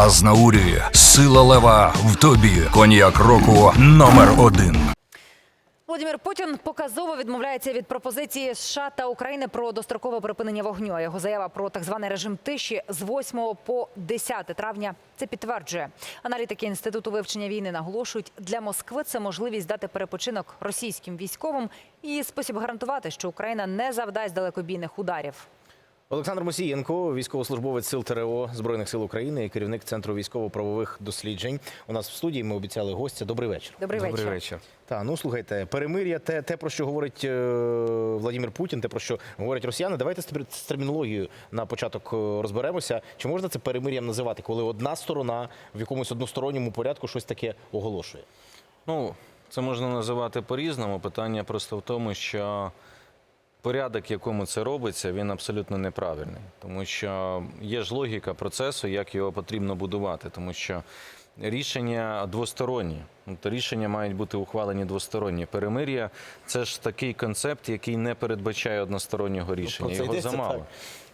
Азнаурі, сила лева в тобі. Коньяк року номер один. Володимир Путін показово відмовляється від пропозиції США та України про дострокове припинення вогню. Його заява про так званий режим тиші з 8 по 10 травня це підтверджує. Аналітики інституту вивчення війни наголошують, для Москви це можливість дати перепочинок російським військовим і спосіб гарантувати, що Україна не завдасть далекобійних ударів. Олександр Мусієнко, військовослужбовець сил ТРО Збройних сил України і керівник центру військово-правових досліджень. У нас в студії ми обіцяли гостя. Добрий вечір. Добрий, вечір. вечір. Та ну слухайте, перемир'я, те, те про що говорить е, Владимир Путін, те про що говорять росіяни. Давайте з термінологією на початок е, розберемося. Чи можна це перемир'ям називати, коли одна сторона в якомусь односторонньому порядку щось таке оголошує? Ну, це можна називати по-різному. Питання просто в тому, що порядок, в якому це робиться, він абсолютно неправильний. Тому що є ж логіка процесу, як його потрібно будувати, тому що рішення двосторонні. Тобто рішення мають бути ухвалені двосторонні. Перемир'я це ж такий концепт, який не передбачає одностороннього рішення. Його замало.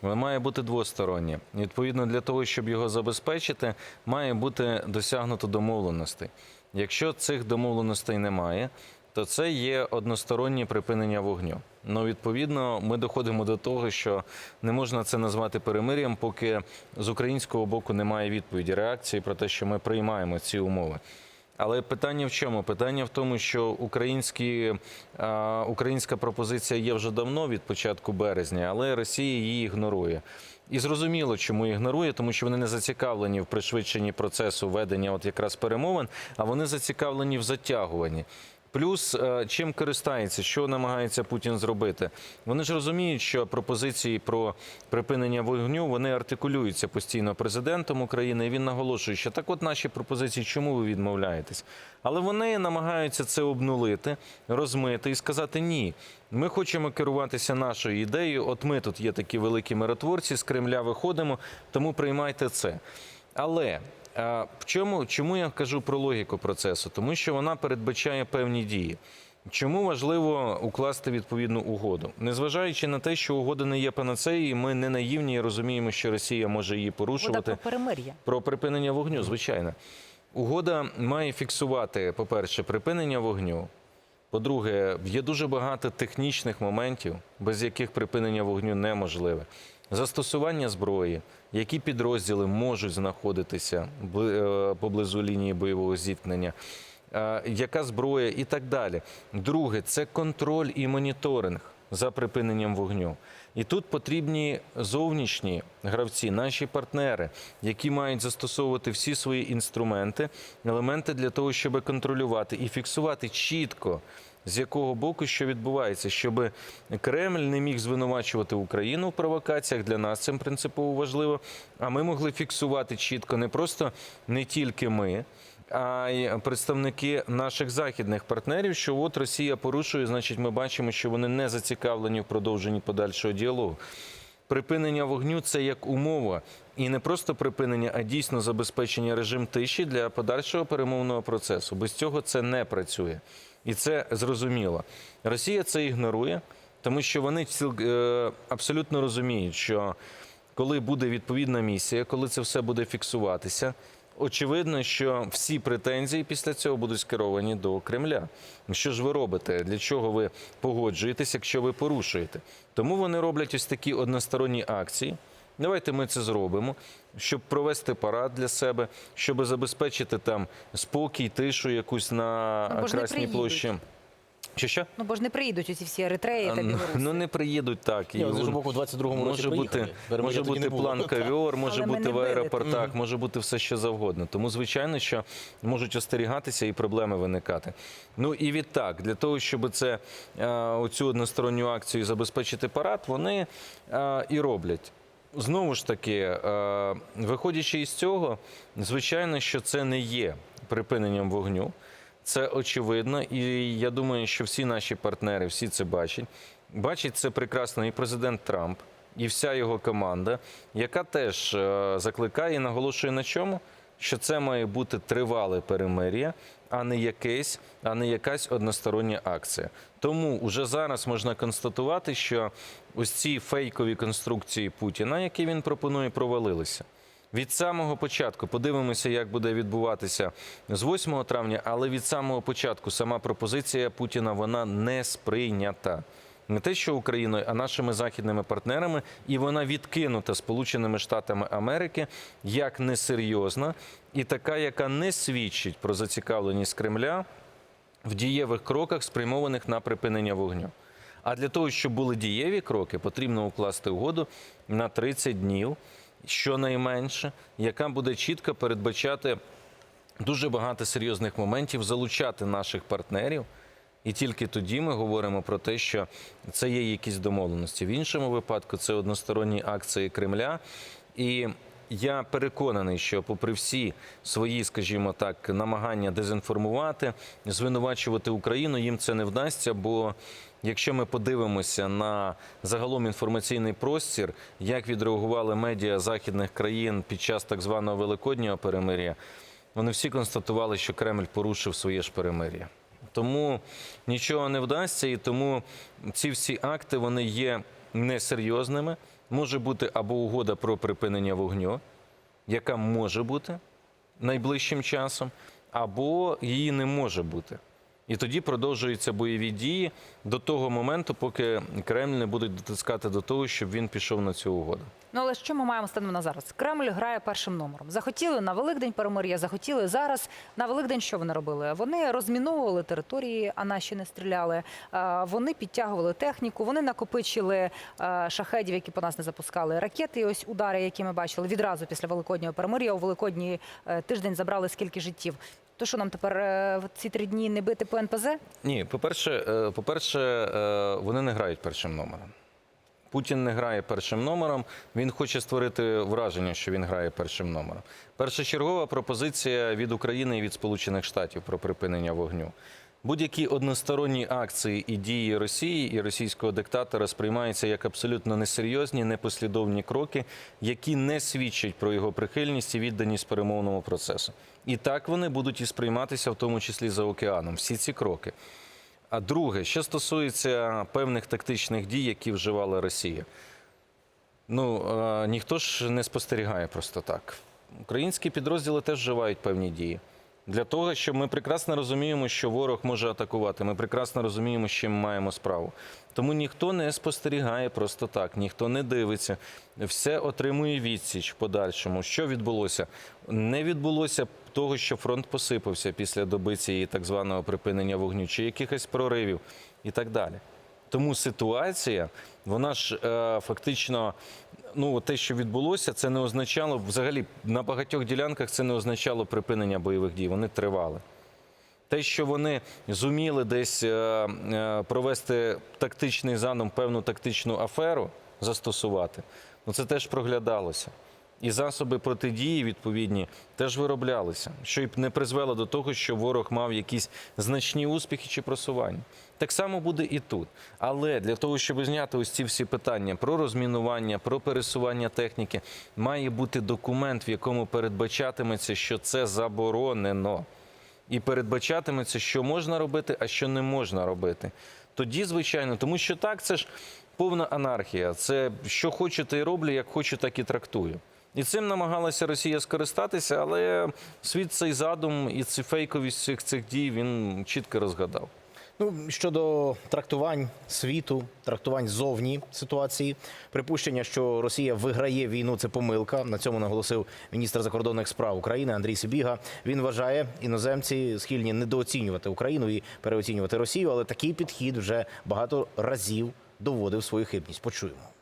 Воно має бути двостороннє. Відповідно, для того, щоб його забезпечити, має бути досягнуто домовленостей. Якщо цих домовленостей немає, то це є одностороннє припинення вогню. Ну, відповідно, ми доходимо до того, що не можна це назвати перемир'ям, поки з українського боку немає відповіді реакції про те, що ми приймаємо ці умови. Але питання в чому? Питання в тому, що українські, українська пропозиція є вже давно від початку березня, але Росія її ігнорує. І зрозуміло, чому ігнорує, тому що вони не зацікавлені в пришвидшенні процесу ведення от якраз перемовин, а вони зацікавлені в затягуванні. Плюс е, чим користається, що намагається Путін зробити? Вони ж розуміють, що пропозиції про припинення вогню вони артикулюються постійно президентом України. І він наголошує, що так, от наші пропозиції, чому ви відмовляєтесь? Але вони намагаються це обнулити, розмити і сказати ні. Ми хочемо керуватися нашою ідеєю. От ми тут є такі великі миротворці з Кремля, виходимо, тому приймайте це. Але в чому чому я кажу про логіку процесу? Тому що вона передбачає певні дії. Чому важливо укласти відповідну угоду, незважаючи на те, що угода не є панацеєю, ми не наївні і розуміємо, що Росія може її порушувати. про перемир'я. Про припинення вогню, звичайно. Угода має фіксувати, по-перше, припинення вогню. По-друге, є дуже багато технічних моментів, без яких припинення вогню неможливе. Застосування зброї, які підрозділи можуть знаходитися е, поблизу лінії бойового зіткнення, е, яка зброя і так далі. Друге, це контроль і моніторинг за припиненням вогню. І тут потрібні зовнішні гравці, наші партнери, які мають застосовувати всі свої інструменти, елементи для того, щоб контролювати і фіксувати чітко. З якого боку що відбувається, щоб Кремль не міг звинувачувати Україну в провокаціях для нас це принципово важливо. А ми могли фіксувати чітко не просто не тільки ми, а й представники наших західних партнерів, що от Росія порушує, значить, ми бачимо, що вони не зацікавлені в продовженні подальшого діалогу. Припинення вогню це як умова, і не просто припинення, а дійсно забезпечення режим тиші для подальшого перемовного процесу. Без цього це не працює, і це зрозуміло. Росія це ігнорує, тому що вони е, абсолютно розуміють, що коли буде відповідна місія, коли це все буде фіксуватися. Очевидно, що всі претензії після цього будуть скеровані до Кремля. Що ж ви робите? Для чого ви погоджуєтесь, якщо ви порушуєте? Тому вони роблять ось такі односторонні акції. Давайте ми це зробимо, щоб провести парад для себе, щоб забезпечити там спокій, тишу якусь на Ну, Красній площі. Що що? Ну бо ж не приїдуть оці всі Еритреї та Ну, Білоруси. Ну не приїдуть так. Ні, І ж боку 22-му році може бути, приїхали. Може бути план кавіор, може Але бути в били аеропортах, може бути все що завгодно. Тому, звичайно, що можуть остерігатися і проблеми виникати. Ну і відтак, для того, щоб це оцю односторонню акцію забезпечити парад, вони і роблять. Знову ж таки, е, виходячи із цього, звичайно, що це не є припиненням вогню. Це очевидно, і я думаю, що всі наші партнери всі це бачать. Бачить це прекрасно і президент Трамп, і вся його команда, яка теж е, закликає і наголошує на чому, що це має бути тривале перемир'я, а не якесь, а не якась одностороння акція. Тому вже зараз можна констатувати, що ось ці фейкові конструкції Путіна, які він пропонує, провалилися. Від самого початку подивимося, як буде відбуватися з 8 травня, але від самого початку сама пропозиція Путіна вона не сприйнята. Не те, що Україною, а нашими західними партнерами, і вона відкинута Сполученими Штатами Америки як несерйозна і така, яка не свідчить про зацікавленість Кремля в дієвих кроках, спрямованих на припинення вогню. А для того, щоб були дієві кроки, потрібно укласти угоду на 30 днів, щонайменше, яка буде чітко передбачати дуже багато серйозних моментів, залучати наших партнерів. І тільки тоді ми говоримо про те, що це є якісь домовленості. В іншому випадку це односторонні акції Кремля. І я переконаний, що, попри всі свої, скажімо так, намагання дезінформувати, звинувачувати Україну, їм це не вдасться. Бо якщо ми подивимося на загалом інформаційний простір, як відреагували медіа західних країн під час так званого великоднього перемир'я, вони всі констатували, що Кремль порушив своє ж перемир'я. Тому нічого не вдасться, і тому ці всі акти вони є несерйозними. Може бути або угода про припинення вогню, яка може бути найближчим часом, або її не може бути. І тоді продовжуються бойові дії до того моменту, поки Кремль не буде дотискати до того, щоб він пішов на цю угоду. Ну але що ми маємо станом на зараз? Кремль грає першим номером. Захотіли на Великдень перемир'я, захотіли зараз. На Великдень що вони робили? Вони розміновували території, а наші не стріляли. Вони підтягували техніку, вони накопичили е, шахедів, які по нас не запускали ракети. І ось удари, які ми бачили відразу після Великоднього перемир'я. У Великодній е, тиждень забрали скільки життів. То що нам тепер е, в ці три дні не бити по НПЗ? Ні, по-перше, е, по-перше, е, вони не грають першим номером. Путін не грає першим номером. Він хоче створити враження, що він грає першим номером. Першочергова пропозиція від України і від Сполучених Штатів про припинення вогню. Будь-які односторонні акції і дії Росії і російського диктатора сприймаються як абсолютно несерйозні, непослідовні кроки, які не свідчать про його прихильність і відданість перемовному процесу. І так вони будуть і сприйматися, в тому числі за океаном. Всі ці кроки. А друге, що стосується певних тактичних дій, які вживала Росія. Ну е, ніхто ж не спостерігає просто так. Українські підрозділи теж вживають певні дії. Для того, щоб ми прекрасно розуміємо, що ворог може атакувати. Ми прекрасно розуміємо, з чим маємо справу. Тому ніхто не спостерігає просто так, ніхто не дивиться, все отримує відсіч подальшому. Що відбулося? Не відбулося того, що фронт посипався після доби цієї так званого припинення вогню, чи якихось проривів і так далі. Тому ситуація, вона ж е, фактично, ну те, що відбулося, це не означало взагалі на багатьох ділянках це не означало припинення бойових дій. Вони тривали. Те, що вони зуміли десь е, е, провести тактичний заном певну тактичну аферу застосувати, ну це теж проглядалося. І засоби протидії відповідні теж вироблялися, що й не призвело до того, що ворог мав якісь значні успіхи чи просування. Так само буде і тут. Але для того, щоб зняти ось ці всі питання про розмінування, про пересування техніки, має бути документ, в якому передбачатиметься, що це заборонено. І передбачатиметься, що можна робити, а що не можна робити. Тоді, звичайно, тому що так, це ж повна анархія. Це що хочу, те й роблю, як хочу, так і трактую. І цим намагалася Росія скористатися, але світ цей задум і ці фейковість цих цих дій він чітко розгадав. Ну щодо трактувань світу, трактувань зовні ситуації, припущення, що Росія виграє війну, це помилка. На цьому наголосив міністр закордонних справ України Андрій Сибіга. Він вважає, іноземці схильні недооцінювати Україну і переоцінювати Росію, але такий підхід вже багато разів доводив свою хибність. Почуємо.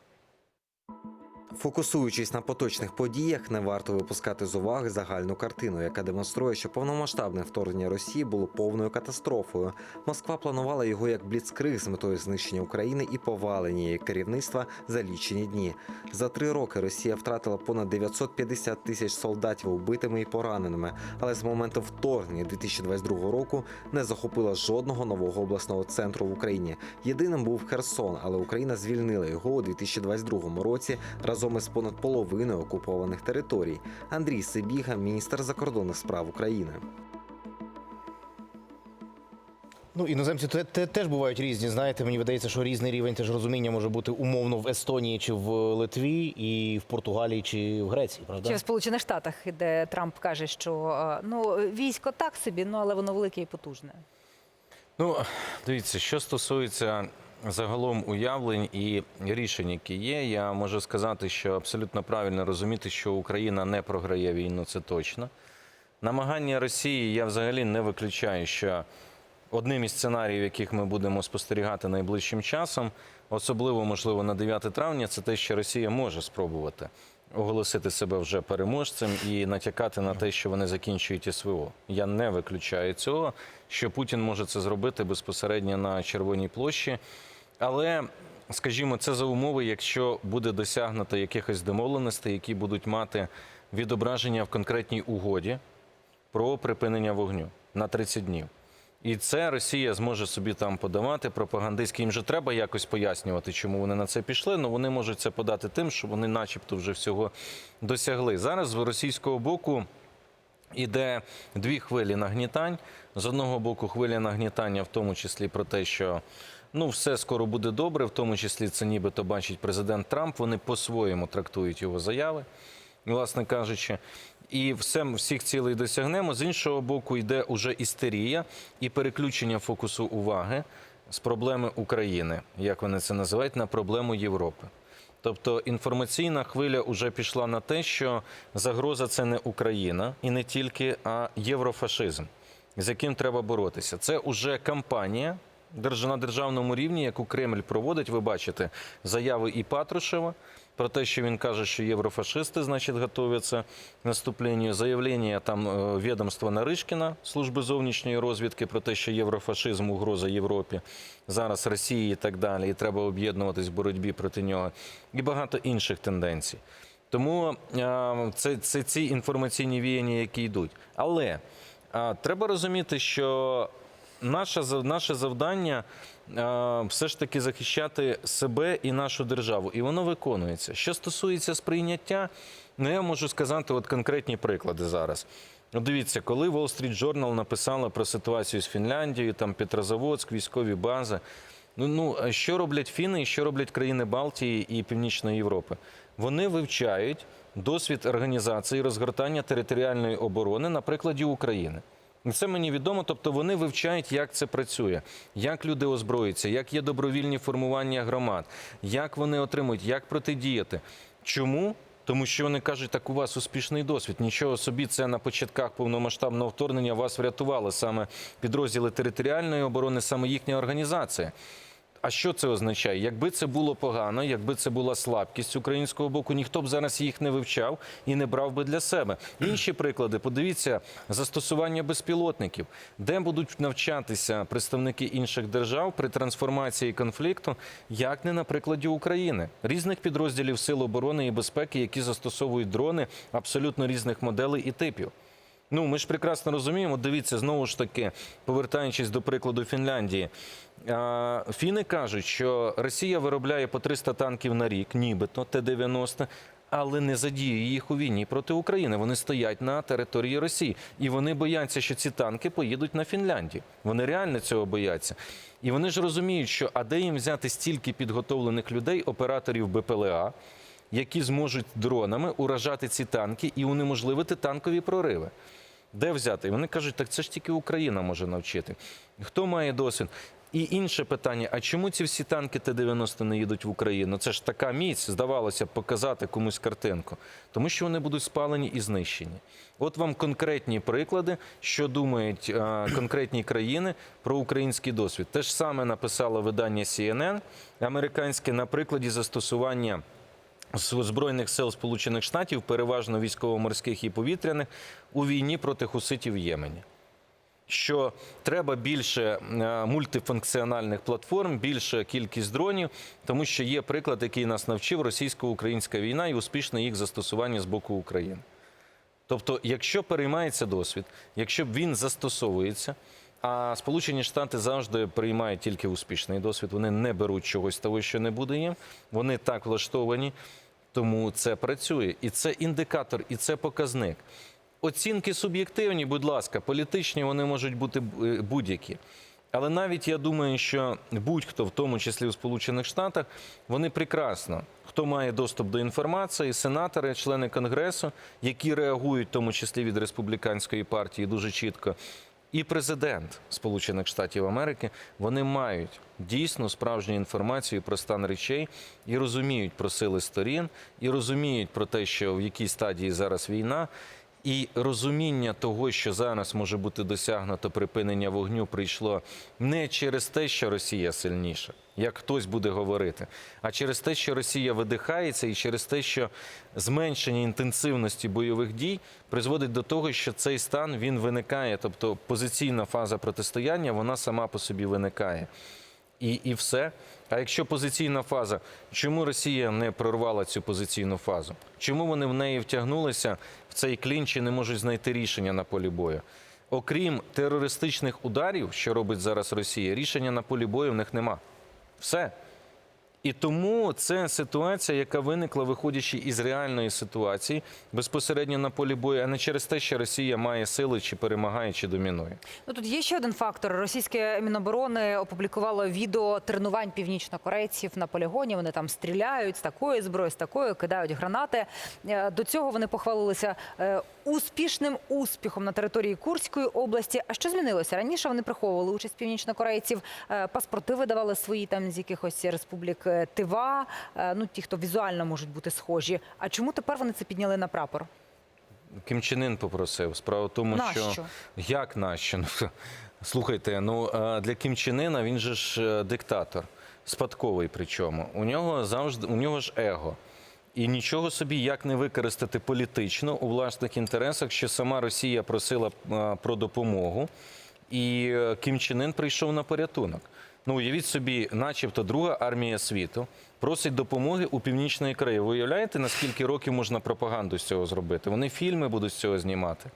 Фокусуючись на поточних подіях, не варто випускати з уваги загальну картину, яка демонструє, що повномасштабне вторгнення Росії було повною катастрофою. Москва планувала його як бліцкриг з метою знищення України і повалення її керівництва за лічені дні. За три роки Росія втратила понад 950 тисяч солдатів убитими і пораненими, але з моменту вторгнення 2022 року не захопила жодного нового обласного центру в Україні. Єдиним був Херсон, але Україна звільнила його у 2022 році разом із понад половиною окупованих територій. Андрій Сибіга, міністр закордонних справ України. Ну, іноземці те- те- теж бувають різні. Знаєте, мені видається, що різний рівень теж розуміння може бути умовно в Естонії чи в Литві, і в Португалії чи в Греції, правда? Чи в Сполучених Штатах, де Трамп каже, що е, ну військо так собі, ну але воно велике і потужне. Ну, дивіться, що стосується загалом уявлень і рішень, які є, я можу сказати, що абсолютно правильно розуміти, що Україна не програє війну, це точно. Намагання Росії я взагалі не виключаю, що одним із сценаріїв, яких ми будемо спостерігати найближчим часом, особливо можливо на 9 травня, це те, що Росія може спробувати оголосити себе вже переможцем і натякати на те, що вони закінчують СВО. Я не виключаю цього, що Путін може це зробити безпосередньо на Червоній площі. Але, скажімо, це за умови, якщо буде досягнуто якихось домовленостей, які будуть мати відображення в конкретній угоді про припинення вогню на 30 днів. І це Росія зможе собі там подавати пропагандистськи. Їм же треба якось пояснювати, чому вони на це пішли. але вони можуть це подати тим, що вони, начебто, вже всього досягли. Зараз з російського боку іде дві хвилі нагнітань. З одного боку, хвиля нагнітання, в тому числі про те, що ну все скоро буде добре, в тому числі це нібито бачить президент Трамп. Вони по-своєму трактують його заяви, власне кажучи. І все, всіх цілей досягнемо. З іншого боку, йде уже істерія і переключення фокусу уваги з проблеми України, як вони це називають, на проблему Європи. Тобто інформаційна хвиля вже пішла на те, що загроза це не Україна і не тільки, а єврофашизм, з яким треба боротися. Це вже кампанія на державному рівні, яку Кремль проводить. Ви бачите заяви і Патрушева про те, що він каже, що єврофашисти, значить, готуються к наступленню. Заявлення там е, відомства Наришкіна, служби зовнішньої розвідки, про те, що єврофашизм угроза Європі, зараз Росії і так далі, і треба об'єднуватись в боротьбі проти нього, і багато інших тенденцій. Тому е, це, це ці інформаційні віяння, які йдуть. Але е, треба розуміти, що наше, зав- наше завдання е, все ж таки захищати себе і нашу державу, і воно виконується. Що стосується сприйняття, ну я можу сказати от конкретні приклади зараз. Дивіться, коли Wall Street Journal написала про ситуацію з Фінляндією, там Петрозаводськ, військові бази. Ну, ну що роблять фіни і що роблять країни Балтії і Північної Європи? Вони вивчають досвід організації розгортання територіальної оборони на прикладі України. Це мені відомо, тобто вони вивчають, як це працює, як люди озброюються, як є добровільні формування громад, як вони отримують, як протидіяти. Чому? Тому що вони кажуть, так у вас успішний досвід. Нічого собі, це на початках повномасштабного вторгнення вас врятували саме підрозділи територіальної оборони, саме їхня організація. А що це означає? Якби це було погано, якби це була слабкість українського боку, ніхто б зараз їх не вивчав і не брав би для себе. Інші приклади, подивіться, застосування безпілотників, де будуть навчатися представники інших держав при трансформації конфлікту, як не на прикладі України, різних підрозділів сил оборони і безпеки, які застосовують дрони абсолютно різних моделей і типів. Ну, ми ж прекрасно розуміємо. Дивіться, знову ж таки, повертаючись до прикладу Фінляндії. Фіни кажуть, що Росія виробляє по 300 танків на рік, нібито Т-90, але не задіює їх у війні проти України. Вони стоять на території Росії, і вони бояться, що ці танки поїдуть на Фінляндію. Вони реально цього бояться. І вони ж розуміють, що а де їм взяти стільки підготовлених людей, операторів БПЛА, які зможуть дронами уражати ці танки і унеможливити танкові прориви. Де взяти? І вони кажуть, так це ж тільки Україна може навчити. Хто має досвід? І інше питання: а чому ці всі танки Т-90 не їдуть в Україну? Це ж така міць, здавалося б, показати комусь картинку. Тому що вони будуть спалені і знищені. От вам конкретні приклади, що думають а, конкретні країни про український досвід. Те ж саме написало видання CNN американське на прикладі застосування. Збройних сил Сполучених Штатів, переважно військово-морських і повітряних, у війні проти хуситів в Ємені. Що треба більше е, мультифункціональних платформ, більша кількість дронів, тому що є приклад, який нас навчив російсько-українська війна і успішне їх застосування з боку України. Тобто, якщо переймається досвід, якщо він застосовується, а Сполучені Штати завжди приймають тільки успішний досвід, вони не беруть чогось того, що не буде їм. Вони так влаштовані, тому це працює. І це індикатор, і це показник. Оцінки суб'єктивні, будь ласка, політичні вони можуть бути е, будь-які. Але навіть я думаю, що будь-хто, в тому числі у Сполучених Штатах, вони прекрасно. Хто має доступ до інформації, сенатори, члени конгресу, які реагують, в тому числі від республіканської партії, дуже чітко. І президент Сполучених Штатів Америки вони мають дійсно справжню інформацію про стан речей і розуміють про сили сторін, і розуміють про те, що в якій стадії зараз війна, і розуміння того, що зараз може бути досягнуто припинення вогню, прийшло не через те, що Росія сильніша, як хтось буде говорити, а через те, що Росія видихається, і через те, що зменшення інтенсивності бойових дій призводить до того, що цей стан він виникає, тобто позиційна фаза протистояння, вона сама по собі виникає. І, і все. А якщо позиційна фаза, чому Росія не прорвала цю позиційну фазу? Чому вони в неї втягнулися в цей клінч і не можуть знайти рішення на полі бою? Окрім терористичних ударів, що робить зараз Росія, рішення на полі бою в них нема. Все. І тому це ситуація, яка виникла, виходячи із реальної ситуації безпосередньо на полі бою, а не через те, що Росія має сили, чи перемагає, чи домінує. Ну тут є ще один фактор. Російське міноборони опублікувало відео тренувань північнокорейців на полігоні. Вони там стріляють з такої зброї, з такої кидають гранати. Е, До цього вони похвалилися е, успішним успіхом на території Курської області. А що змінилося? Раніше вони приховували участь північнокорейців, е, паспорти видавали свої там з якихось республік е, Тива. е, Ну ті, хто візуально можуть бути схожі. А чому тепер вони це підняли на прапор? Ким Чен Ін попросив. Справа в тому, Нащо? що як нащо? Ну, Слухайте, ну для Кім Чен Іна він же ж диктатор, спадковий причому. У нього завжди у нього ж его. І нічого собі як не використати політично у власних інтересах, що сама Росія просила е, про допомогу, і е, Кім Чен Ін прийшов на порятунок. Ну, уявіть собі, начебто друга армія світу просить допомоги у Північної країни. Ви уявляєте, наскільки років можна пропаганду з цього зробити? Вони фільми будуть з цього знімати.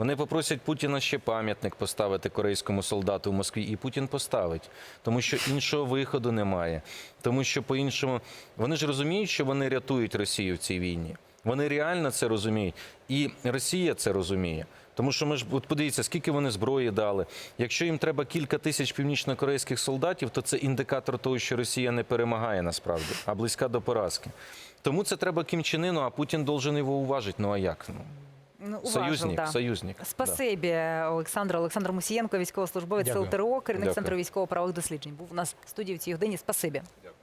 Вони попросять Путіна ще пам'ятник поставити корейському солдату в Москві, і Путін поставить, тому що іншого виходу немає. Тому що по-іншому вони ж розуміють, що вони рятують Росію в цій війні. Вони реально це розуміють, і Росія це розуміє. Тому що ми ж от подивіться, скільки вони зброї дали. Якщо їм треба кілька тисяч північнокорейських солдатів, то це індикатор того, що Росія не перемагає насправді, а близька до поразки. Тому це треба Кім Чен Ыну, а Путін должен його уважити. Ну а як? Ну, уважив, союзник, да. союзник. Да. Спасибі, Олександр. Олександр Мусієнко, військовослужбовець. Сил керівник Дякую. центру військово-правових досліджень. Був у нас в студії в цій годині. Спасибі. Дякую.